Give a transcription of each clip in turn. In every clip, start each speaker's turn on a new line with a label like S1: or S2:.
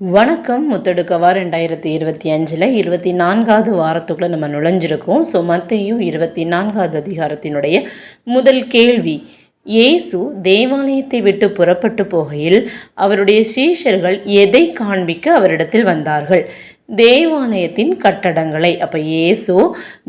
S1: வணக்கம். முத்தெடுக்கவா ரெண்டாயிரத்தி இருபத்தி அஞ்சில் இருபத்தி நான்காவது வாரத்துக்குள்ளே நம்ம நுழைஞ்சிருக்கோம். ஸோ மத்தையும் இருபத்தி நான்காவது அதிகாரத்தினுடைய முதல் கேள்வி இயேசு தேவாலயத்தை விட்டு புறப்பட்டு போகையில் அவருடைய சீஷர்கள் எதை காண்பிக்க அவரிடத்தில் வந்தார்கள்? தேவாலயத்தின் கட்டடங்களை. அப்போ இயேசு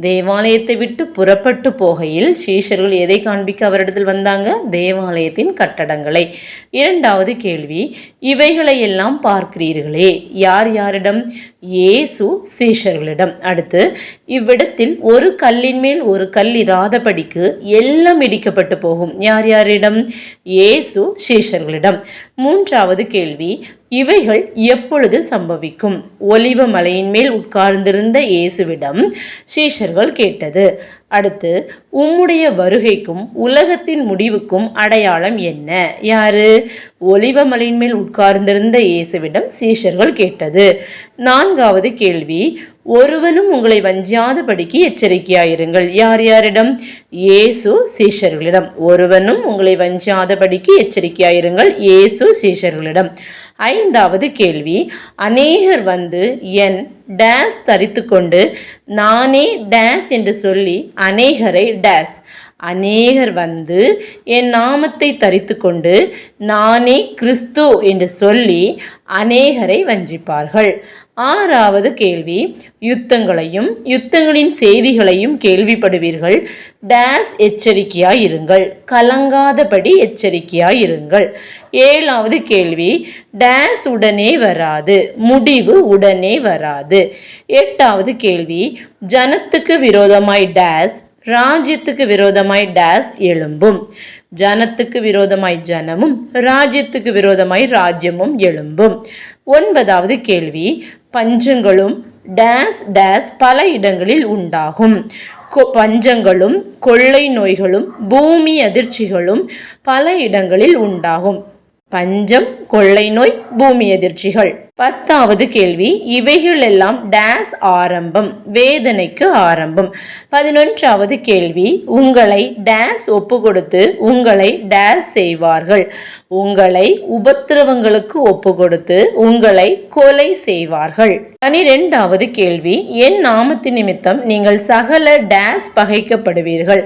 S1: தேவாலயத்தை விட்டு புறப்பட்டு போகையில் சீஷர்கள் எதை காண்பிக்க அவரிடத்தில் வந்தாங்க? தேவாலயத்தின் கட்டடங்களை. இரண்டாவது கேள்வி இவைகளை எல்லாம் பார்க்கிறீர்களே. யார் யாரிடம்? இயேசு சீஷர்களிடம். அடுத்து இவ்விடத்தில் ஒரு கல்லின் மேல் ஒரு கல் இராதபடிக்கு எல்லாம் இடிக்கப்பட்டு போகும். யார் யாரிடம்? இயேசு சீஷர்களிடம். மூன்றாவது கேள்வி இவைகள் எப்பொழுது சம்பவிக்கும்? ஒலிவ மலையின் மேல் உட்கார்ந்திருந்த இயேசுவிடம் சீஷர்கள் கேட்டது. அடுத்து உம்முடைய வருகைக்கும் உலகத்தின் முடிவுக்கும் அடையாளம் என்ன? யாரு? ஒலிவ மலையின் மேல் உட்கார்ந்திருந்த இயேசுவிடம் சீஷர்கள் கேட்டது. நான்காவது கேள்வி ஒருவனும் உங்களை வஞ்சியாதபடிக்கு எச்சரிக்கையாயிருங்கள். யார் யாரிடம்? இயேசு சீஷர்களிடம். ஒருவனும் உங்களை வஞ்சியாதபடிக்கு எச்சரிக்கையாயிருங்கள். இயேசு சீஷர்களிடம். ஐந்தாவது கேள்வி அநேகர் வந்து என் டேஸ் தரித்து கொண்டு நானே டேஸ் என்று சொல்லி அநேகரை டேஸ் அநேகர் வந்து என் நாமத்தை தரித்து கொண்டு நானே கிறிஸ்து என்று சொல்லி அநேகரை வஞ்சிப்பார்கள். ஆறாவது கேள்வி யுத்தங்களையும் யுத்தங்களின் செய்திகளையும் கேள்விப்படுவீர்கள். டேஸ் எச்சரிக்கையாய் இருங்கள். கலங்காதபடி எச்சரிக்கையாய் இருங்கள். ஏழாவது கேள்வி டேஸ் உடனே வராது. முடிவு உடனே வராது. எட்டாவது கேள்வி ஜனத்துக்கு விரோதமாய் டேஸ் ராஜ்யத்துக்கு விரோதமாய் டேஸ் எழும்பும். ஜனத்துக்கு விரோதமாய் ஜனமும் ராஜ்யத்துக்கு விரோதமாய் ராஜ்யமும் எழும்பும். ஒன்பதாவது கேள்வி. பஞ்சங்களும் டேஸ் டேஸ் பல இடங்களில் உண்டாகும். கொ- பஞ்சங்களும் கொள்ளை நோய்களும் பூமி அதிர்ச்சிகளும் பல இடங்களில் உண்டாகும். பஞ்சம் கொள்ளை நோய் பூமி எதிர்ச்சிகள் பத்தாவது கேள்வி இவைகளெல்லாம் டேஸ் ஆரம்பம் வேதனைக்கு ஆரம்பம். பதினொன்றாவது கேள்வி உங்களை டேஸ் ஒப்பு கொடுத்து உங்களை டேஸ் செய்வார்கள். உங்களை உபத்திரவங்களுக்கு ஒப்பு கொடுத்து உங்களை கொலை செய்வார்கள். பனிரெண்டாவது கேள்வி என் நாமத்து நிமித்தம் நீங்கள் சகல டேஸ் பகைக்கப்படுவீர்கள்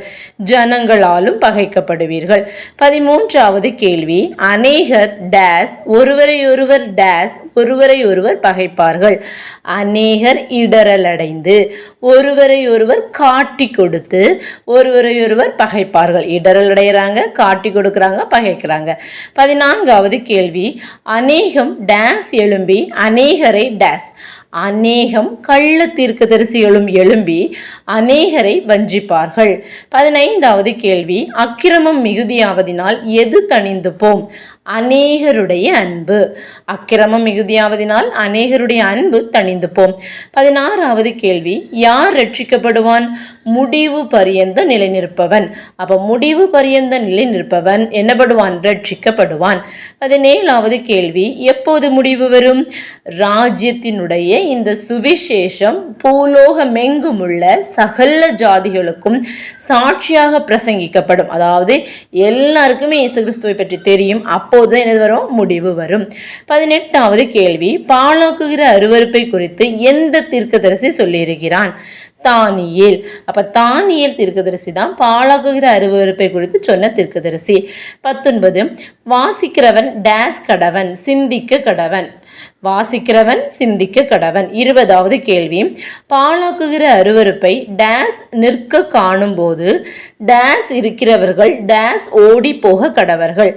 S1: ஜனங்களாலும் பகைக்கப்படுவீர்கள். பதிமூன்றாவது கேள்வி அநேகர் டேஸ் ஒருவரையொருவர் டேஸ் ஒருவர் ஒருவரை ஒருவர் பகைப்பார்கள். அநேகர் இடரலடைந்து ஒருவரை ஒருவர் காட்டி கொடுத்து ஒருவரை ஒருவர் பகைப்பார்கள். இடரல் அடைகிறாங்க காட்டி கொடுக்குறாங்க பகைக்கிறாங்க. பதினான்காவது கேள்வி அநேகம் டேஸ் எழும்பி அநேகரை டேஸ் அநேகம் கள்ள தீர்க்கதரிசிகளும் எழும்பி அநேகரை வஞ்சிப்பார்கள். பதினைந்தாவது கேள்வி அக்கிரமம் மிகுதியாவதினால் எது தணிந்து போம்? அநேகருடைய அன்பு. அக்கிரமம் மிகுதியாவதினால் அநேகருடைய அன்பு தணிந்து போம். பதினாறாவது கேள்வி யார் ரட்சிக்கப்படுவான்? முடிவு பரியந்த நிலை நிற்பவன் அப்போ முடிவு பரியந்த நிலை நிற்பவன் என்னப்படுவான்? ரட்சிக்கப்படுவான். பதினேழாவது கேள்வி எப்போது முடிவு வரும்? ராஜ்யத்தினுடைய இந்த சுவிசேஷம் பூலோகமெங்குமுள்ள சகல ஜாதிகளுக்கும் சாட்சியாக பிரசங்கிக்கப்படும். அதாவது எல்லாருக்குமே இயேசு கிறிஸ்துவை பற்றி தெரியும். அப்போது என்னது வரும்? முடிவு வரும். பதினெட்டாவது கேள்வி பாழாக்குகிற அருவருப்பை குறித்து எந்த தீர்க்கதரிசி சொல்லியிருக்கிறான்? தானியேல். அப்போ தானியல் தீர்க்கதரிசி தான் பாலாக்குகிற அருவருப்பை குறித்து சொன்ன தீர்க்கதரிசி. பத்தொன்பது வாசிக்கிறவன் டேஸ் கடவன் சிந்திக்க கடவன். வாசிக்கிறவன் சிந்திக்க கடவன். இருபதாவது கேள்வி பாழாக்குகிற அருவருப்பை டேஸ் நிற்க காணும்போது டேஸ் இருக்கிறவர்கள் டேஸ் ஓடி போக கடவர்கள்.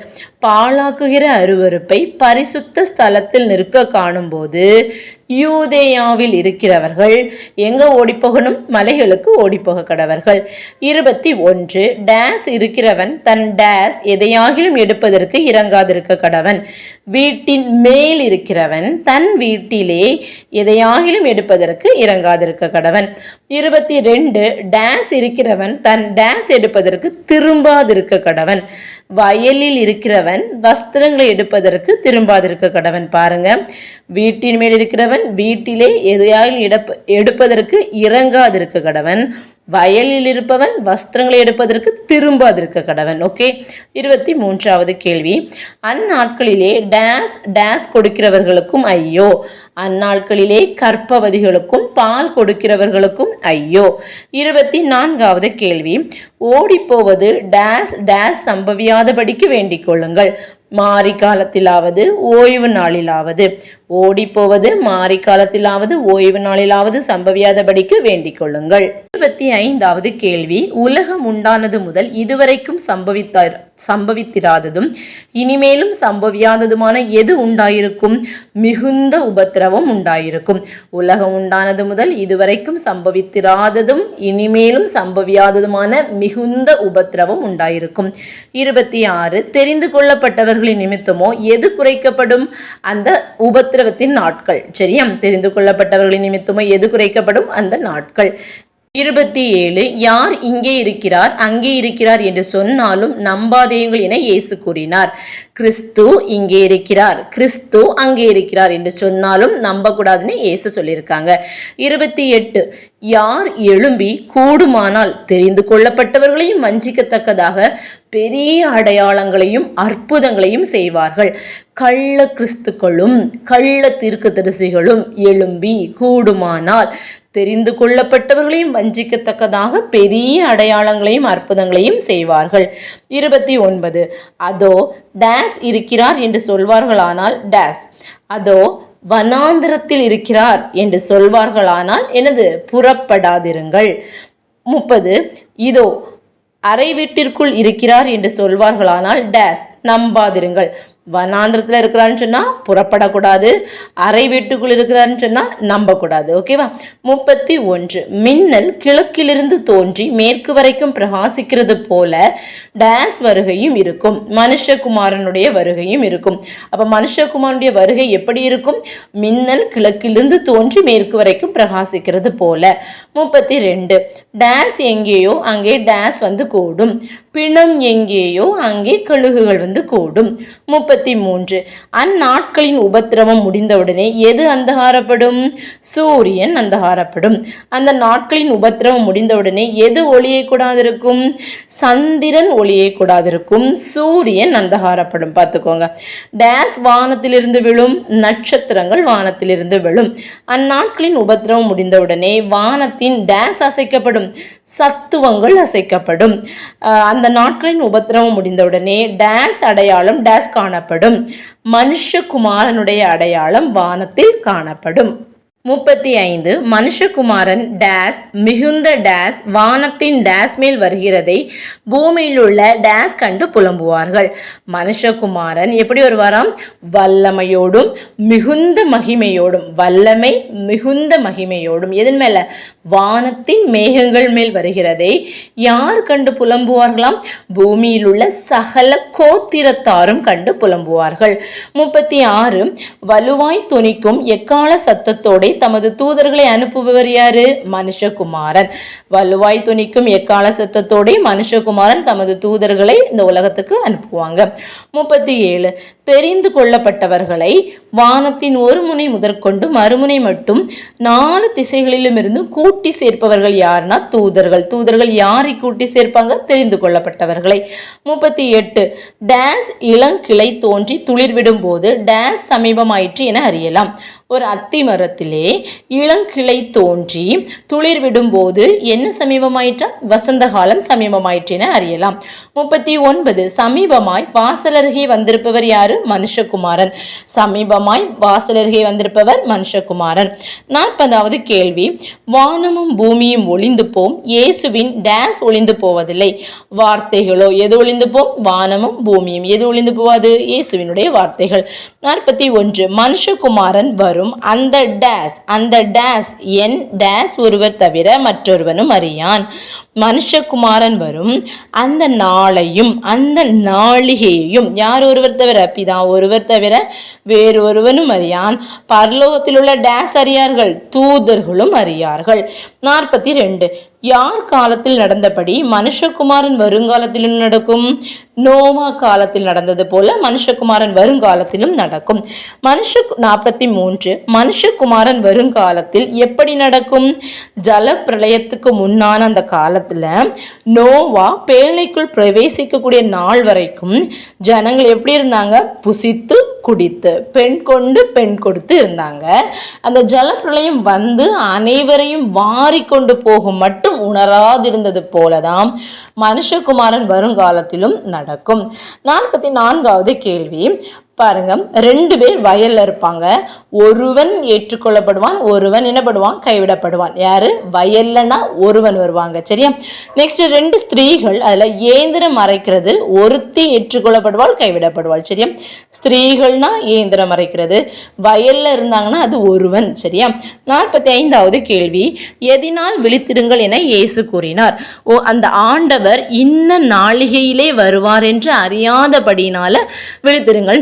S1: பாழாக்குகிற அருவருப்பை பரிசுத்த ஸ்தலத்தில் நிற்க காணும்போது யூதேயாவில் இருக்கிறவர்கள் எங்கே ஓடிப்போகணும்? மலைகளுக்கு ஓடிப்போக கடவர்கள். இருபத்தி ஒன்று டேஸ் இருக்கிறவன் தன் டேஸ் எதையாகிலும் எடுப்பதற்கு இறங்காதிருக்க கடவன். வீட்டின் மேல் இருக்கிறவன் தன் வீட்டிலே எதையாகிலும் எடுப்பதற்கு இறங்காதிருக்க கடவன். இருபத்தி ரெண்டு டேஸ் இருக்கிறவன் தன் டேஸ் எடுப்பதற்கு திரும்பாதிருக்க கடவன். வயலில் இருக்கிறவன் வஸ்திரங்களை எடுப்பதற்கு திரும்பாதிருக்க கடவன். பாருங்க வீட்டின் மேல் இருக்கிறவன் வீட்டிலே எதையாலும் எடுப்ப எடுப்பதற்கு இறங்காதிருக்க கடவன். வயலில் இருப்பவன் வஸ்திரங்களை எடுப்பதற்கு திரும்பாதிருக்க கடவன். ஓகே இருபத்தி மூன்றாவது கேள்வி. அந்நாட்களிலே டேஸ் டேஸ் கொடுக்கிறவர்களுக்கும் ஐயோ. அந்நாட்களிலே கற்பவதிகளுக்கும் பால் கொடுக்கிறவர்களுக்கும் ஐயோ. இருபத்தி நான்காவது கேள்வி. ஓடிப்போவது டேஸ் டேஸ் சம்பவியாதபடிக்கு வேண்டிக் கொள்ளுங்கள். மாரி காலத்திலாவது ஓய்வு நாளிலாவது. ஓடிப்போவது மாரி காலத்திலாவது ஓய்வு நாளிலாவது சம்பவியாதபடிக்கு வேண்டிக் கொள்ளுங்கள். இருபத்தி ஐந்தாவது கேள்வி உலகம் உண்டானது முதல் இதுவரைக்கும் சம்பவித்தார் சம்பவித்திராததும் இனிமேலும் சம்பவியாததுமான எது உண்டாயிருக்கும்? மிகுந்த உபத்திரவம் உண்டாயிருக்கும். உலகம் உண்டானது முதல் இதுவரைக்கும் சம்பவித்திராததும் இனிமேலும் சம்பவியாததுமான மிகுந்த உபத்திரவம் உண்டாயிருக்கும். இருபத்தி ஆறு தெரிந்து கொள்ளப்பட்டவர்களின் நிமித்தமோ எது குறைக்கப்படும்? அந்த உபத்திரவத்தின் நாட்கள். சரியா? தெரிந்து கொள்ளப்பட்டவர்களின் நிமித்தமோ எது குறைக்கப்படும்? அந்த நாட்கள். இருபத்தி ஏழு யார் இங்கே இருக்கிறார் அங்கே இருக்கிறார் என்று சொன்னாலும் நம்பாதேயுங்கள் என இயேசு கூறினார். கிறிஸ்து இங்கே இருக்கிறார் கிறிஸ்து அங்கே இருக்கிறார் என்று சொன்னாலும் நம்பக்கூடாதுன்னு இயேசு சொல்லியிருக்காங்க. இருபத்தி எட்டு யார் எழும்பி கூடுமானால் தெரிந்து கொள்ளப்பட்டவர்களையும் வஞ்சிக்கத்தக்கதாக பெரிய அடையாளங்களையும் அற்புதங்களையும் செய்வார்கள். கள்ள கிறிஸ்துக்களும் கள்ள தீர்க்கதரிசிகளும் எழும்பி கூடுமானால் தெரிந்து கொள்ளப்பட்டவர்களையும் வஞ்சிக்கத்தக்கதாக பெரிய அடையாளங்களையும் அற்புதங்களையும் செய்வார்கள். இருபத்தி ஒன்பது. அதோ டேஸ் இருக்கிறார் என்று சொல்வார்களானால் டேஸ். அதோ வனாந்திரத்தில் இருக்கிறார் என்று சொல்வார்களானால் எனது புறப்படாதிருங்கள். முப்பது. இதோ அறை வீட்டிற்குள் இருக்கிறார் என்று சொல்வார்களானால் டேஸ் நம்பாதிருங்கள். வனாந்திரத்தில் இருக்கிறான்னு சொன்னால் புறப்படக்கூடாது அறை வீட்டுக்குள் இருக்கிறான்னு சொன்னால் நம்பக்கூடாது. ஓகேவா முப்பத்தி ஒன்று. மின்னல் கிழக்கிலிருந்து தோன்றி மேற்கு வரைக்கும் பிரகாசிக்கிறது போல டேஸ் வருகையும் இருக்கும். மனுஷகுமாரனுடைய வருகையும் இருக்கும். அப்போ மனுஷகுமாரனுடைய வருகை எப்படி இருக்கும்? மின்னல் கிழக்கிலிருந்து தோன்றி மேற்கு வரைக்கும் பிரகாசிக்கிறது போல. முப்பத்தி ரெண்டு. டேஸ் எங்கேயோ அங்கே டேஸ் வந்து கூடும். பிணம் எங்கேயோ அங்கே கழுகுகள் வந்து கூடும். முப்பத்தி மூன்று. அந்நாட்களின் உபத்திரவம் முடிந்தவுடனே எது அந்தகாரப்படும்? சூரியன் அந்தகாரப்படும். அந்த நாட்களின் உபத்திரவம் முடிந்தவுடனே எது ஒளியை கூடாதிருக்கும்? சந்திரன் ஒளியை கூடாதிருக்கும். சூரியன் அந்தகாரப்படும். பார்த்துக்கோங்க. டேஸ் வானத்திலிருந்து விழும் நட்சத்திரங்கள் வானத்திலிருந்து விழும். அந்நாட்களின் உபத்திரவம் முடிந்தவுடனே வானத்தின் டேஸ் அசைக்கப்படும் சத்துவங்கள் அசைக்கப்படும். அந்த நாட்களின் உபத்திரவம் முடிந்தவுடனே டேஸ் அடையாளம் டேஸ் காணப்படும். மனுஷகுமாரனுடைய அடையாளம் வானத்தில் காணப்படும். முப்பத்தி ஐந்து மனுஷகுமாரன் டேஸ் மிகுந்த டேஸ் வானத்தின் டேஸ் மேல் வருகிறதை பூமியில் உள்ள டேஸ் கண்டு புலம்புவார்கள். மனுஷகுமாரன் எப்படி வருவாராம்? வல்லமையோடும் மிகுந்த மகிமையோடும் வல்லமை மிகுந்த மகிமையோடும். எதன் மேல? வானத்தின் மேகங்கள் மேல் வருகிறதை யார் கண்டு புலம்புவார்களாம்? பூமியில் உள்ள சகல கோத்திரத்தாரும் கண்டு புலம்புவார்கள். முப்பத்தி ஆறு வலுவாய் துணிக்கும் எக்கால சத்தத்தோட தமது தூதர்களை அனுப்புபவர் யாரு? மனுஷகுமாரன். வலுவாய் துணிக்கும் எக்கால சத்தத்தோடே மனுஷகுமாரன் தமது தூதர்களை இந்த உலகத்துக்கு அனுப்புவாங்க. முப்பத்தி ஏழு தெரிந்து கொள்ளப்பட்டவர்களை வானத்தின் ஒரு முனை முதற்கொண்டு மறுமுனை மட்டும் நாலு திசைகளிலும் இருந்து கூட்டி சேர்ப்பவர்கள் யாருன்னா தூதர்கள். தூதர்கள் யாரை கூட்டி சேர்ப்பாங்க? தெரிந்து கொள்ளப்பட்டவர்களை. முப்பத்தி எட்டு டேஸ் இளங்கிளை தோன்றி துளிர்விடும் போது டேஸ் சமீபமாயிற்று என அறியலாம். ஒரு அத்தி மரத்திலே இளங்கிளை தோன்றி துளிர் விடும்போது என்ன சமீபமாயிற்றா வசந்த காலம் சமீபமாயிற்று என அறியலாம். முப்பத்தி ஒன்பது சமீபமாய் வாசலருகே வந்திருப்பவர் யாரு? மனுஷகுமாரன். சமீபமாய் வாசலருகே வந்திருப்பவர் மனுஷகுமாரன். நாற்பதாவது கேள்வி வானமும் பூமியும் ஒளிந்து போம் இயேசுவின் டேஸ் ஒளிந்து போவதில்லை. வார்த்தைகளோ எது ஒளிந்து போம்? வானமும் பூமியும் எது ஒளிந்து போவாது? இயேசுவினுடைய வார்த்தைகள். நாற்பத்தி ஒன்று மனுஷகுமாரன் வரும் அந்த டேஸ் டேஸ் அந்த டேஸ் என் டேஸ் ஒருவர் தவிர மற்றொருவனும் அறியான். மனுஷகுமாரன் வரும். அந்த நாளையும் அந்த நாளிகையையும் யார் ஒருவர் தவிர? பிதா ஒருவர் தவிர வேறு ஒருவனும் அறியான். பரலோகத்தில் உள்ள டேஸ் அறியார்கள் தூதர்களும் அறியார்கள். நாற்பத்தி ரெண்டு. யார் காலத்தில் நடந்தபடி மனுஷகுமாரன் வருங்காலத்திலும் நடக்கும்? நோவா காலத்தில் நடந்தது போல மனுஷகுமாரன் வருங்காலத்திலும் நடக்கும். மனுஷ நாற்பத்தி மூன்று மனுஷகுமாரன் வருங்காலத்தில் எப்படி நடக்கும்? ஜல பிரளயத்துக்கு முன்னான அந்த காலத்தில் நோவா பேழைக்குள் பிரவேசிக்கக்கூடிய நாள் வரைக்கும் ஜனங்கள் எப்படி இருந்தாங்க? புசித்து குடித்து பெண் கொண்டு பெண் கொடுத்து இருந்தாங்க. அந்த ஜலப்பிரளயம் வந்து அனைவரையும் வாரி கொண்டு போகும் மட்டும் உணராதிருந்தது போலதான் மனுஷகுமாரன் வருங்காலத்திலும் நடக்கும். நாற்பத்தி நான்காவது கேள்வி. பாருங்க ரெண்டு பேர் வயல்ல இருப்பாங்க. ஒருவன் ஏற்றுக்கொள்ளப்படுவான் ஒருவன் என்னப்படுவான் கைவிடப்படுவான். யாரு? வயல்லனா ஒருவன் வருவாங்க. சரியா? நெக்ஸ்ட் ரெண்டு ஸ்திரீகள் அதுல ஏந்திரம் மறைக்கிறது ஒருத்தி ஏற்றுக்கொள்ளப்படுவாள் கைவிடப்படுவாள். சரியா? ஸ்திரீகள்னா ஏந்திரம் மறைக்கிறது. வயல்ல இருந்தாங்கன்னா அது ஒருவன். சரியா? நாற்பத்தி ஐந்தாவது கேள்வி. எதினால் விழித்திருங்கள் என இயேசு கூறினார். ஓ அந்த ஆண்டவர் இன்ன நாளிகையிலே வருவார் என்று அறியாதபடினால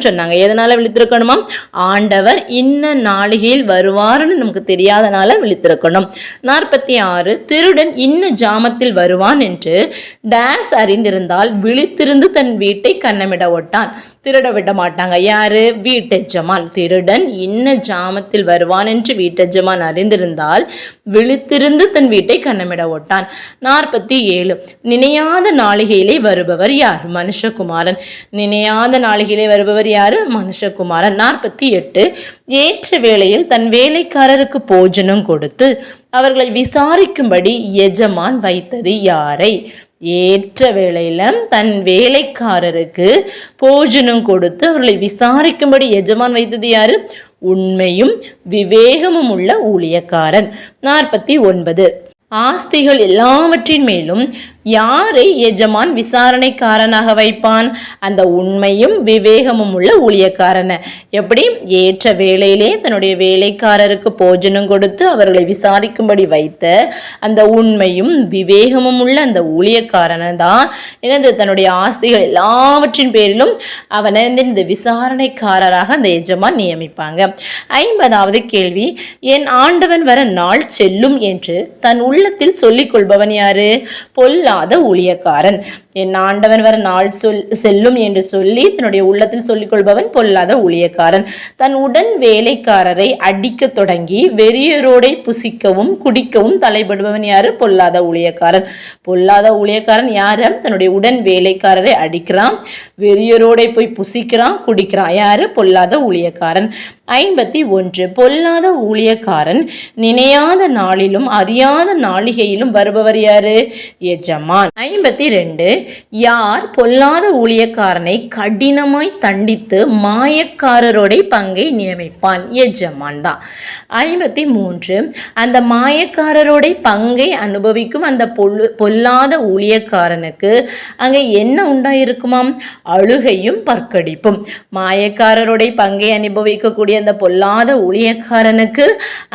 S1: சொன்னார். சொன்னாங்க. எதனால விழித்திருக்கணுமா? ஆண்டவர் இன்ன நாளிகையில் வருவார்னு நமக்கு தெரியாதனால விழித்திருக்கணும். நாற்பத்தி ஆறு திருடன் இன்ன ஜாமத்தில் வருவான் என்று டேஸ் அறிந்திருந்தால் விழித்திருந்து தன் வீட்டை கண்ணமிட ஒட்டான். திருட விட மாட்டாங்க. யாரு? வீட்டெஜமான். திருடன் இன்ன ஜாமத்தில் வருவான் என்று வீட்டெஜமான் அறிந்திருந்தால் விழித்திருந்து தன் வீட்டை கண்ணமிட ஒட்டான். நாற்பத்தி ஏழு நினையாத நாளிகையிலே வருபவர் யார்? மனுஷகுமாரன். நினையாத நாளிகையிலே வருபவர் யார்? மனுஷகுமாரன் நாற்பத்தி எட்டு ஏற்ற வேளையில் தன் வேலைக்காரருக்கு போஜனம் கொடுத்து அவர்களை விசாரிக்கும்படி எஜமான் வைத்தது யாரை? ஏற்ற வேளையில் தன் வேலைக்காரருக்கு போஜனம் கொடுத்து அவர்களை விசாரிக்கும்படி எஜமான் வைத்தது யாரு? உண்மையும் விவேகமும் உள்ள ஊழியக்காரன். நாற்பத்தி ஒன்பது. ஆஸ்திகள் எல்லாவற்றின் மேலும் யாரை எஜமான் விசாரணைக்காரனாக வைப்பான்? அந்த உண்மையும் விவேகமும் உள்ள ஊழியக்காரனை. எப்படி? ஏற்ற வேலையிலே தன்னுடைய வேலைக்காரருக்கு போஜனம் கொடுத்து அவர்களை விசாரிக்கும்படி வைத்த அந்த உண்மையும் விவேகமும் உள்ள அந்த ஊழியக்காரனை தான் எனது தன்னுடைய ஆஸ்திகள் எல்லாவற்றின் பேரிலும் அவனை வந்து இந்த விசாரணைக்காரராக அந்த எஜமான் நியமிப்பாங்க. ஐம்பதாவது கேள்வி என் ஆண்டவன் வர நாள் செல்லும் என்று தன் உள்ளத்தில் சொல்லிக் கொள்பவன் யாரு? பொல்லாத ஊழியக்காரன். என் ஆண்டவன் வர நாள் சொல் செல்லும் என்று சொல்லி தன்னுடைய உள்ளத்தில் சொல்லிக் கொள்பவன் பொல்லாத ஊழியக்காரன். தன் உடன் வேலைக்காரரை அடிக்க தொடங்கி வெறியரோடை புசிக்கவும் குடிக்கவும் தலைப்படுபவன் யாரு? பொல்லாத ஊழியக்காரன். பொல்லாத ஊழியக்காரன் யாரு? தன்னுடைய உடன் வேலைக்காரரை அடிக்கிறான் வெறியரோடை போய் புசிக்கிறான் குடிக்கிறான். யாரு? பொல்லாத ஊழியக்காரன். ஐம்பத்தி ஒன்று. பொல்லாத ஊழியக்காரன் நினையாத நாளிலும் அறியாத நாளிகையிலும் வருபவர் யாரு? எஜமான். ஐம்பத்தி ரெண்டு. யார் பொல்லாத ஊழியக்காரனை கடினமாய் தண்டித்து மாயக்காரரோட பங்கை நியமிப்பான்? எஜமான் தான். ஐம்பத்தி மூன்று. அந்த மாயக்காரரோட பங்கை அனுபவிக்கும் அந்த பொல்லு பொல்லாத ஊழியக்காரனுக்கு அங்கே என்ன உண்டாயிருக்குமாம்? அழுகையும் பற்கடிப்பும். மாயக்காரருடைய பங்கை அனுபவிக்கக்கூடிய அந்த பொல்லாத ஊழியக்காரனுக்கு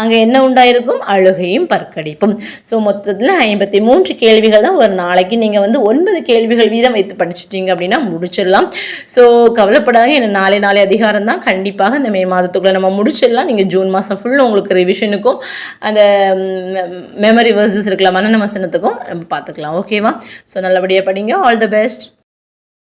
S1: அங்கே என்ன உண்டாயிருக்கும்? அழுகையும் பற்கடிப்பும். ஸோ மொத்தத்தில் ஐம்பத்தி மூன்று கேள்விகள் தான். ஒரு நாளைக்கு நீங்கள் வந்து ஒன்பது கேள்விகள் வீதம் வைத்து படிச்சிட்டிங்க அப்படின்னா முடிச்சிடலாம். ஸோ கவலைப்படாத என்ன நாளை நாளை அதிகாரம் தான். கண்டிப்பாக இந்த மே மாதத்துக்குள்ளே நம்ம முடிச்சிடலாம். நீங்கள் ஜூன் மாதம் ஃபுல்லாக உங்களுக்கு ரிவிஷனுக்கும் அந்த மெமரி வேர்சஸ் இருக்கலாம். மனநமசனத்துக்கும் நம்ம பார்த்துக்கலாம். ஓகேவா ஸோ நல்லபடியாக படிங்க. All the best